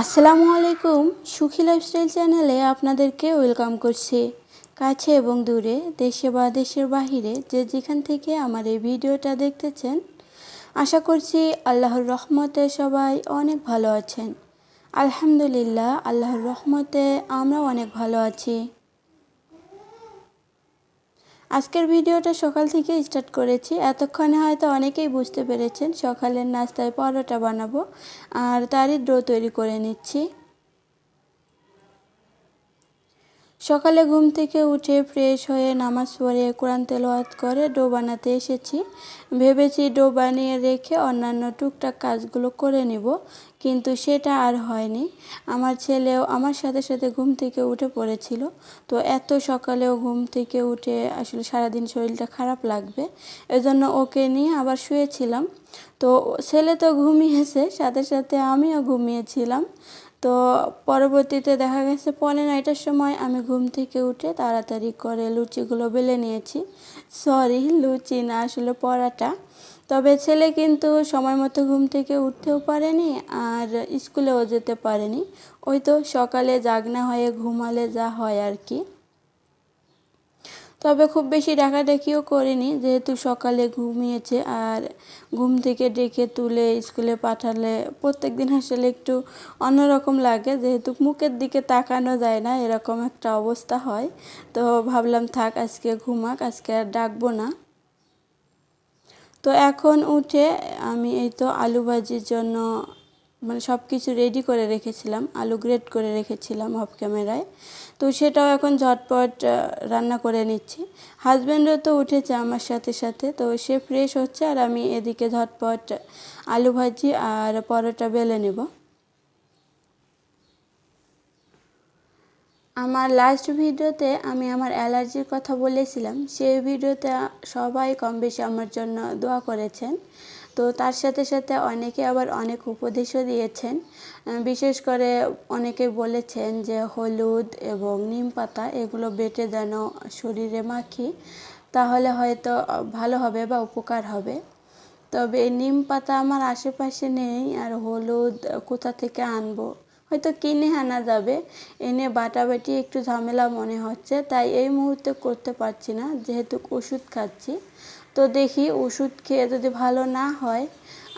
আসসালামু আলাইকুম, সুখী লাইফস্টাইল চ্যানেলে আপনাদেরকে ওয়েলকাম করছি। কাছে এবং দূরে, দেশে বা দেশের বাহিরে যে যেখান থেকে আমার এই ভিডিওটা দেখতেছেন, আশা করছি আল্লাহর রহমতে সবাই অনেক ভালো আছেন। আলহামদুলিল্লাহ, আল্লাহর রহমতে আমরা অনেক ভালো আছি। আজকের ভিডিওটা সকাল থেকে স্টার্ট করেছি। এতক্ষণে হয়তো অনেকেই বুঝতে পেরেছেন সকালের নাস্তায় পরোটা বানাবো। আর তারই ডো তৈরি করে নিচ্ছি। সকালে ঘুম থেকে উঠে ফ্রেশ হয়ে নামাজ পড়ে কোরআন তেলোয়াত করে ডো বানাতে এসেছি। ভেবেছি ডো বানিয়ে রেখে অন্যান্য টুকটাক কাজগুলো করে নিব। কিন্তু সেটা আর হয়নি। আমার ছেলেও আমার সাথে সাথে ঘুম থেকে উঠে পড়েছিল। তো এত সকালেও ঘুম থেকে উঠে আসলে সারাদিন শরীরটা খারাপ লাগবে। এজন্য ওকে নিয়ে আবার শুয়েছিলাম। তো ছেলে তো ঘুমিয়েছে, সাথে সাথে আমিও ঘুমিয়েছিলাম। তো পরবর্তীতে দেখা গেছে পনেরো নয়টার সময় আমি ঘুম থেকে উঠে তাড়াতাড়ি করে লুচিগুলো বেলে নিয়েছি। সরি, লুচি না, আসলে পরাটা। তবে ছেলে কিন্তু সময় মতো ঘুম থেকে উঠতেও পারেনি আর স্কুলেও যেতে পারেনি। ওই তো সকালে জাগনা হয়ে ঘুমালে যা হয় আর কি। তবে খুব বেশি ডাকাডাকিও করিনি, যেহেতু সকালে ঘুমিয়েছে আর ঘুম থেকে ডেকে তুলে স্কুলে পাঠালে প্রত্যেক দিন আসলে একটু অন্যরকম লাগে, যেহেতু মুখের দিকে তাকানো যায় না, এরকম একটা অবস্থা হয়। তো ভাবলাম থাক, আজকে ঘুমাক, আজকে আর ডাকবো না। তো এখন উঠে আমি এই তো আলু ভাজির জন্য মানে সব কিছু রেডি করে রেখেছিলাম, আলু গ্রেড করে রেখেছিলাম অফ ক্যামেরায় তো সেটাও এখন ঝটপট রান্না করে নিচ্ছি। হাজব্যান্ডও তো উঠেছে আমার সাথে সাথে, তো সে ফ্রেশ হচ্ছে আর আমি এদিকে ঝটপট আলু ভাজি আর পরোটা বেলে নেব। আমার লাস্ট ভিডিওতে আমি আমার অ্যালার্জির কথা বলেছিলাম। সেই ভিডিওতে সবাই কম বেশি আমার জন্য দোয়া করেছেন। তো তার সাথে সাথে অনেকে আবার অনেক উপদেশও দিয়েছেন। বিশেষ করে অনেকে বলেছেন যে হলুদ এবং নিম পাতা এগুলো বেটে যেন শরীরে মাখি, তাহলে হয়তো ভালো হবে বা উপকার হবে। তবে নিম পাতা আমার আশেপাশে নেই আর হলুদ কোথা থেকে আনব? হয়তো কিনে আনা যাবে। এনে বাটাবাটি একটু ঝামেলা মনে হচ্ছে, তাই এই মুহূর্তে করতে পারছি না, যেহেতু ওষুধ খাচ্ছি। তো দেখি ওষুধ খেয়ে যদি ভালো না হয়,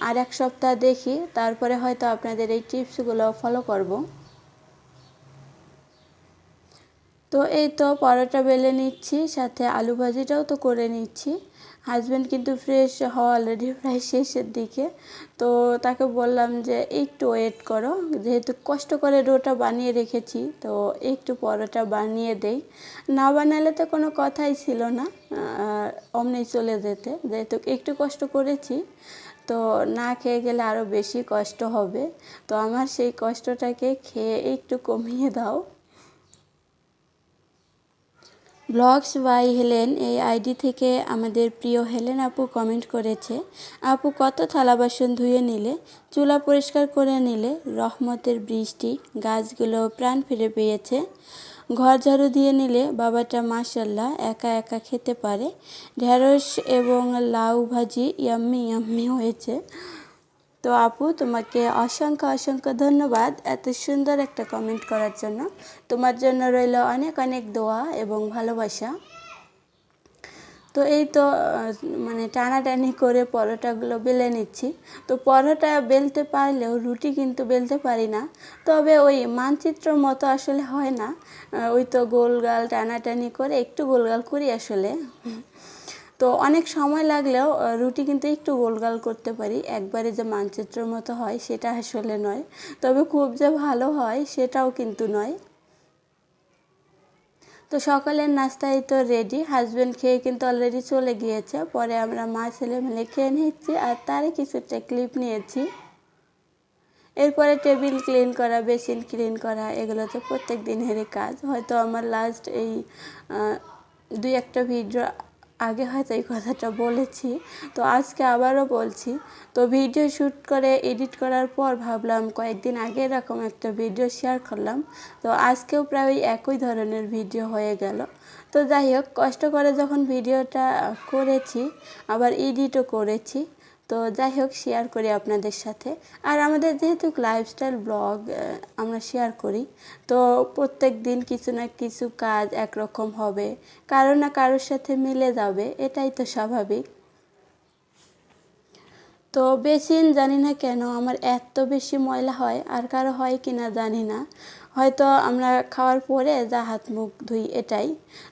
আর এক সপ্তাহ দেখি, তারপরে হয়তো আপনাদের এই টিপসগুলো ফলো করব। তো এই তো পরোটা বেলে নিচ্ছি, সাথে আলু ভাজিটাও তো করে নিচ্ছি। হাজব্যান্ড কিন্তু ফ্রেশ হওয়া অলরেডি প্রায় শেষের দিকে। তো তাকে বললাম যে, একটু ওয়েট করো। যেহেতু কষ্ট করে ডোটা বানিয়ে রেখেছি, তো একটু পরোটা বানিয়ে দেই। না বানালে তো কোনো কথাই ছিল না অমনি চলে যেতে। যেহেতু একটু কষ্ট করেছি, তো না খেয়ে গেলে আরও বেশি কষ্ট হবে। তো আমার সেই কষ্টটাকে খেয়ে একটু কমিয়ে দাও। ব্লগস বাই হেলেন এই আইডি থেকে আমাদের প্রিয় হেলেন আপু কমেন্ট করেছে, আপু কত থালা বাসন ধুয়ে নিলে? চুলা পরিষ্কার করে নিলে রহমতের বৃষ্টি, গাছগুলো প্রাণ ফিরে পেয়েছে। ঘর ঝাড়ু দিয়ে নিলে বাবাটা মাসাল্লাহ একা একা খেতে পারে। ঢেঁড়স এবং লাউ ভাজি ইয়াম্মি ইয়াম্মি হয়েছে। তো আপু, তোমাকে অসংখ্য অসংখ্য ধন্যবাদ এত সুন্দর একটা কমেন্ট করার জন্য। তোমার জন্য রইল অনেক অনেক দোয়া এবং ভালোবাসা। তো এই তো মানে টানাটানি করে পরোটাগুলো বেলে নিচ্ছি। তো পরোটা বেলতে পারলেও রুটি কিন্তু বেলতে পারি না। তবে ওই মানচিত্র মতো আসলে হয় না। ওই তো গোলগাল টানাটানি করে একটু গোলগাল করি আসলে। তো অনেক সময় লাগলেও রুটি কিন্তু একটু গোলগাল করতে পারি। একবারে যে মানচিত্রের মতো হয়, সেটা আসলে নয়। তবে খুব যে ভালো হয়, সেটাও কিন্তু নয়। তো সকালের নাস্তায় তো রেডি হাজব্যান্ড খেয়ে কিন্তু অলরেডি চলে গিয়েছে। পরে আমরা মা, ছেলে মিলে খেয়ে নিচ্ছি আর তারই কিছুটা ক্লিপ নিয়েছি। এরপরে টেবিল ক্লিন করা বেসিন ক্লিন করা, এগুলো তো প্রত্যেক দিনেরই কাজ। হয়তো আমার লাস্ট এই দুই একটা ভিডিও আগে হয়তো এই কথাটা বলেছি, তো আজকে আবারও বলছি, তো ভিডিও শ্যুট করে এডিট করার পর ভাবলাম কয়েকদিন আগে এরকম একটা ভিডিও শেয়ার করলাম, তো আজকেও প্রায় ওই একই ধরনের ভিডিও হয়ে গেল। তো যাই হোক, কষ্ট করে যখন ভিডিওটা করেছি, আবার এডিটও করেছি তো যাই হোক শেয়ার করি আপনাদের সাথে। আর আমাদের যেহেতু লাইফস্টাইল ব্লগ আমরা শেয়ার করি, তো প্রত্যেক দিন কিছু না কিছু কাজ একরকম হবে, কারও না কারোর সাথে মিলে যাবে, এটাই তো স্বাভাবিক। তো বেসিন জানি না কেন, আমার এত বেশি ময়লা হয়, আর কারও হয় কি না জানি না। হয়তো আমরা খাওয়ার পরে যা হাত মুখ ধুই এটাই।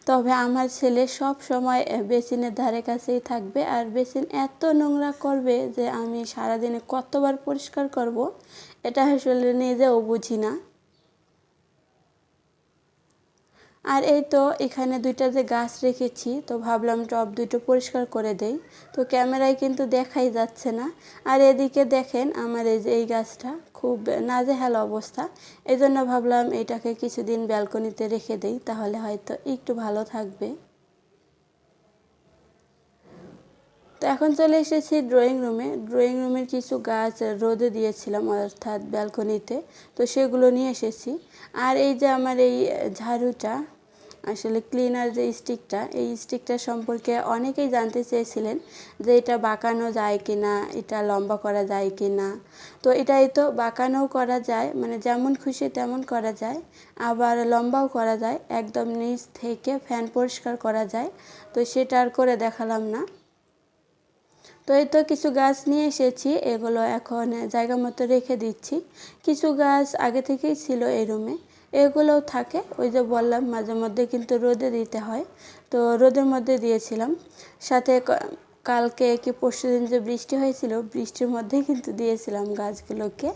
তবে আমার ছেলে সব সময় বেসিনের ধারে কাছেই থাকবে। আর বেসিন এত নোংরা করবে যে আমি সারাদিনে কতবার পরিষ্কার করব, এটা আসলে নিজেও বুঝি না। আর এই তো এখানে দুইটা যে গাছ রেখেছি, তো ভাবলাম টব দুটো পরিষ্কার করে দেই। তো ক্যামেরায় কিন্তু দেখাই যাচ্ছে না। আর এদিকে দেখেন আমার এই যে এই গাছটা, খুব নাজেহাল অবস্থা। এই জন্য ভাবলাম এটাকে কিছুদিন ব্যালকনিতে রেখে দেই, তাহলে হয়তো একটু ভালো থাকবে। তো এখন চলে এসেছি ড্রয়িং রুমে ড্রয়িং রুমের কিছু গাছ রোদে দিয়েছিলাম, অর্থাৎ ব্যালকনিতে। তো সেগুলো নিয়ে এসেছি। আর এই যে আমার এই ঝাড়ুটা আসলে ক্লিনার যে স্টিকটা এই স্টিকটা সম্পর্কে অনেকেই জানতে চেয়েছিলেন যে এটা বাঁকানো যায় কি না এটা লম্বা করা যায় কি না তো এটাই তো বাঁকানোও করা যায় মানে যেমন খুশি তেমন করা যায়, আবার লম্বাও করা যায়, একদম নিচ থেকে ফ্যান পরিষ্কার করা যায়, তো সেটা আর করে দেখালাম না। তো এই তো কিছু গাছ নিয়ে এসেছি, এগুলো এখন জায়গা মতো রেখে দিচ্ছি। কিছু গাছ আগে থেকেই ছিল এই রুমে এগুলোও থাকে। ওই যে বললাম, মাঝে মধ্যে কিন্তু রোদে দিতে হয়। তো রোদের মধ্যে দিয়েছিলাম। সাথে কালকে কি পরশু দিন যে বৃষ্টি হয়েছিল, বৃষ্টির মধ্যেই কিন্তু দিয়েছিলাম গাছগুলোকে।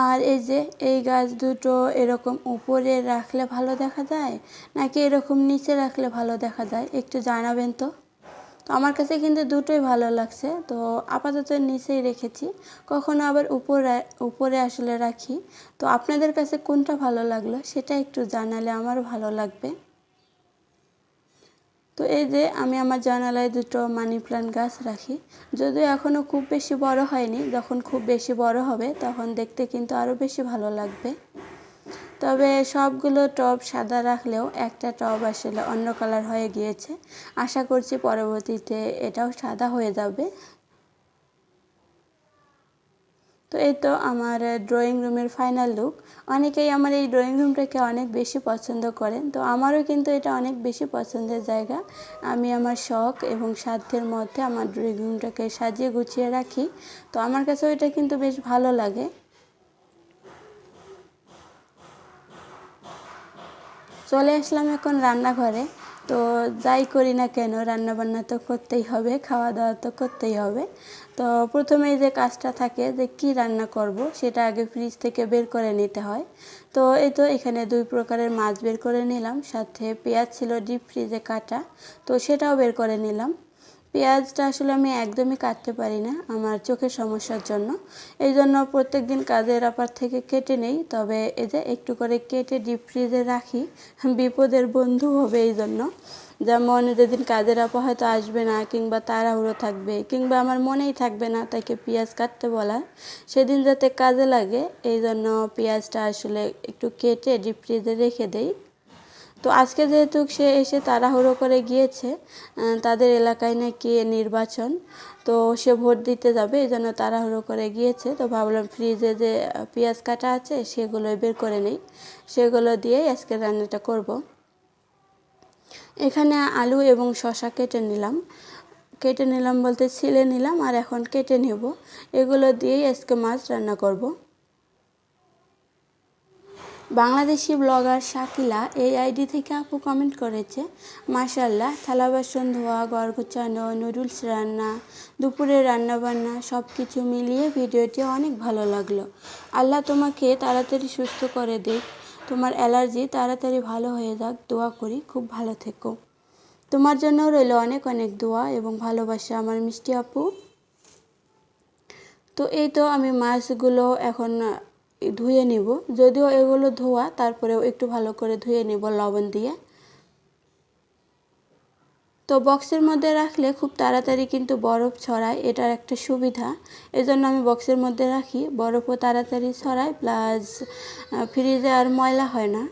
আর এই যে, এই গাছ দুটো এরকম উপরে রাখলে ভালো দেখা যায়, নাকি এরকম নিচে রাখলে ভালো দেখা যায়? একটু জানাবেন তো। তো আমার কাছে কিন্তু দুটোই ভালো লাগছে। তো আপাতত নিচেই রেখেছি। কখনো আবার উপরে উপরে আসলে রাখি। তো আপনাদের কাছে কোনটা ভালো লাগল সেটা একটু জানালে আমার ভালো লাগবে। তো এই যে আমি আমার জানালায় দুটো মানি প্লান্ট গাছ রাখি। যদিও এখনও খুব বেশি বড় হয়নি, যখন খুব বেশি বড় হবে তখন দেখতে কিন্তু আরও বেশি ভালো লাগবে। তবে সবগুলো টব সাদা রাখলেও একটা টব আসলে অন্য কালার হয়ে গিয়েছে। আশা করছি পরবর্তীতে এটাও সাদা হয়ে যাবে। তো এই তো আমার ড্রয়িং রুমের ফাইনাল লুক অনেকেই আমার এই ড্রয়িং রুমটাকে অনেক বেশি পছন্দ করেন, তো আমারও কিন্তু এটা অনেক বেশি পছন্দের জায়গা। আমি আমার শখ এবং সাধ্যের মধ্যে আমার ড্রয়িং রুমটাকে সাজিয়ে গুছিয়ে রাখি, তো আমার কাছেও এটা কিন্তু বেশ ভালো লাগে। চলে আসলাম এখন রান্নাঘরে। তো যাই করি না কেন, রান্নাবান্না তো করতেই হবে খাওয়া দাওয়া তো করতেই হবে। তো প্রথমেই যে কাজটা থাকে যে কি রান্না করব, সেটা আগে ফ্রিজ থেকে বের করে নিতে হয়। তো এই তো এখানে দুই প্রকারের মাছ বের করে নিলাম, সাথে পেঁয়াজ ছিল ডিপ ফ্রিজে কাটা, তো সেটাও বের করে নিলাম। পেঁয়াজটা আসলে আমি একদমই কাটতে পারি না আমার চোখের সমস্যার জন্য। এই জন্য প্রত্যেক দিন কাজের আপার থেকে কেটে নেই, তবে যে একটু করে কেটে ডিপ ফ্রিজে রাখি, বিপদের বন্ধু হবে এই জন্য। যেমন যেদিন কাজের আপা হয়তো আসবে না কিংবা তাড়াহুড়ো থাকবে কিংবা আমার মনেই থাকবে না তাকে পেঁয়াজ কাটতে বলা সেদিন যাতে কাজে লাগে, এই জন্য পেঁয়াজটা আসলে একটু কেটে ডিপ ফ্রিজে রেখে দেই। তো আজকে যেহেতু সে এসে তাড়াহুড়ো করে গিয়েছে তাদের এলাকায় নাকি নির্বাচন। তো সে ভোট দিতে যাবে, এই জন্য তাড়াহুড়ো করে গিয়েছে। তো ভাবলাম ফ্রিজে যে পেঁয়াজ কাটা আছে সেগুলো বের করে নেই। সেগুলো দিয়েই আজকে রান্নাটা করব। এখানে আলু এবং শশা কেটে নিলাম। কেটে নিলাম বলতে ছিলে নিলাম, আর এখন কেটে নেব। এগুলো দিয়েই আজকে মাছ রান্না করব। বাংলাদেশি ব্লগার শাকিলা এই আইডি থেকে আপু কমেন্ট করেছে মাশাল্লাহ থালা বাসন ধোয়া, ঘর গোছানো, নুডলস রান্না, দুপুরে রান্না বান্না সব কিছু মিলিয়ে ভিডিওটি অনেক ভালো লাগল। আল্লাহ তোমাকে তাড়াতাড়ি সুস্থ করে দিক। তোমার অ্যালার্জি তাড়াতাড়ি ভালো হয়ে যাক। দোয়া করি, খুব ভালো থেকো। তোমার জন্য রইল অনেক অনেক দোয়া এবং ভালোবাসা, আমার মিষ্টি আপু। তো এই তো আমি মাছগুলো এখন ধুয়ে নিব। যদিও এগুলো ধোয়া, তারপরেও একটু ভালো করে ধুয়ে নিব লবণ দিয়ে। তো বক্সের মধ্যে রাখলে খুব তাড়াতাড়ি কিন্তু বরফ ছড়ায়, এটার একটা সুবিধা। এজন্য আমি বক্সের মধ্যে রাখি। বরফও তাড়াতাড়ি ছড়ায়, প্লাস ফ্রিজে আর ময়লা হয় না।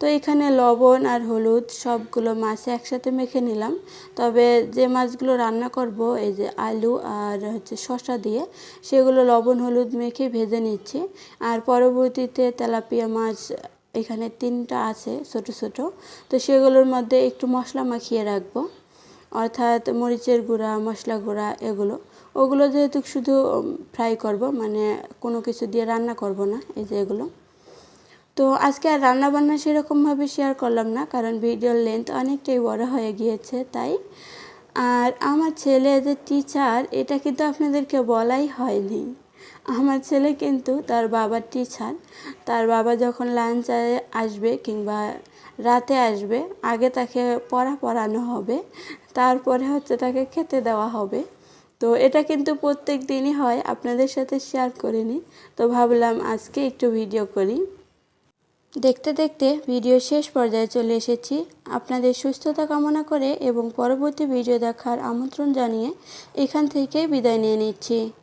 তো এখানে লবণ আর হলুদ সবগুলো মাছ একসাথে মেখে নিলাম। তবে যে মাছগুলো রান্না করব, এই যে আলু আর হচ্ছে শসা দিয়ে, সেগুলো লবণ, হলুদ মেখে ভেজে নিচ্ছি। আর পরবর্তীতে তেলাপিয়া মাছ এখানে তিনটা আছে ছোট ছোট। তো সেগুলোর মধ্যে একটু মশলা মাখিয়ে রাখব। অর্থাৎ মরিচের গুঁড়া, মশলা গুঁড়া এগুলো। ওগুলো যেহেতু শুধু ফ্রাই করব মানে কোনো কিছু দিয়ে রান্না করব না, এই যে এগুলো। তো আজকে আর রান্না বান্না সেরকমভাবে শেয়ার করলাম না, কারণ ভিডিওর লেন্থ অনেকটাই বড় হয়ে গিয়েছে, তাই। আর আমার ছেলে যে টিচার এটা কিন্তু আপনাদেরকে বলাই হয়নি। আমার ছেলে কিন্তু তার বাবার টিচার তার বাবা যখন লাঞ্চ আসবে কিংবা রাতে আসবে, আগে তাকে পড়া পড়ানো হবে, তারপরে হচ্ছে তাকে খেতে দেওয়া হবে। তো এটা কিন্তু প্রত্যেক দিনই হয়, আপনাদের সাথে শেয়ার করিনি। তো ভাবলাম আজকে একটু ভিডিও করি। দেখতে দেখতে ভিডিও শেষ পর্যায়ে চলে এসেছি। আপনাদের সুস্থতা কামনা করে এবং পরবর্তী ভিডিও দেখার আমন্ত্রণ জানিয়ে এখান থেকে বিদায় নিয়ে নিচ্ছি।